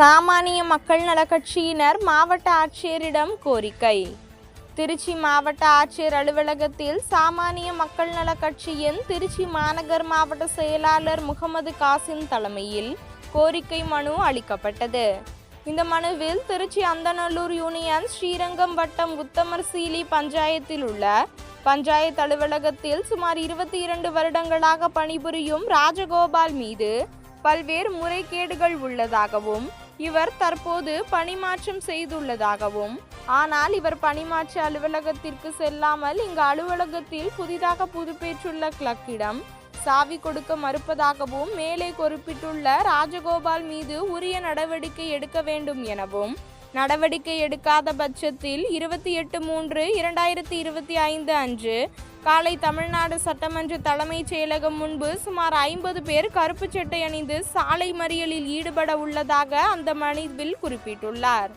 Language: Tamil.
சாமானிய மக்கள் நலக் கட்சியினர் மாவட்ட ஆட்சியரிடம் கோரிக்கை. திருச்சி மாவட்ட ஆட்சியர் அலுவலகத்தில் சாமானிய மக்கள் நலக் கட்சியின் திருச்சி மாநகர் மாவட்ட செயலாளர் முகமது காசிம் தலைமையில் கோரிக்கை மனு அளிக்கப்பட்டது. இந்த மனுவில் திருச்சி அந்தநல்லூர் யூனியன் ஸ்ரீரங்கம் வட்டம் உத்தமர் சீலி பஞ்சாயத்தில் உள்ள பஞ்சாயத்து அலுவலகத்தில் சுமார் இருபத்தி இரண்டு வருடங்களாக பணிபுரியும் ராஜகோபால் மீது பல்வேறு முறைகேடுகள் உள்ளதாகவும் இவர் தற்போது பணிமாற்றம் செய்துள்ளதாகவும் ஆனால் இவர் பணிமாற்ற அலுவலகத்திற்கு செல்லாமல் இங்கு அலுவலகத்தில் புதிதாக புதுப்பேற்றுள்ள கிளக்கிடம் சாவி கொடுக்க மறுப்பதாகவும் மேலே குறிப்பிட்டுள்ள ராஜகோபால் மீது உரிய நடவடிக்கை எடுக்க வேண்டும் எனவும் நடவடிக்கை எடுக்காத பட்சத்தில் இருபத்தி எட்டு மூன்று இரண்டாயிரத்தி இருபத்தி ஐந்து அன்று காலை தமிழ்நாடு சட்டமன்ற தலைமைச் செயலகம் முன்பு சுமார் ஐம்பது பேர் கருப்பு சட்டை அணிந்து சாலை மறியலில் ஈடுபட உள்ளதாக அந்த மனிதவில் குறிப்பிட்டுள்ளார்.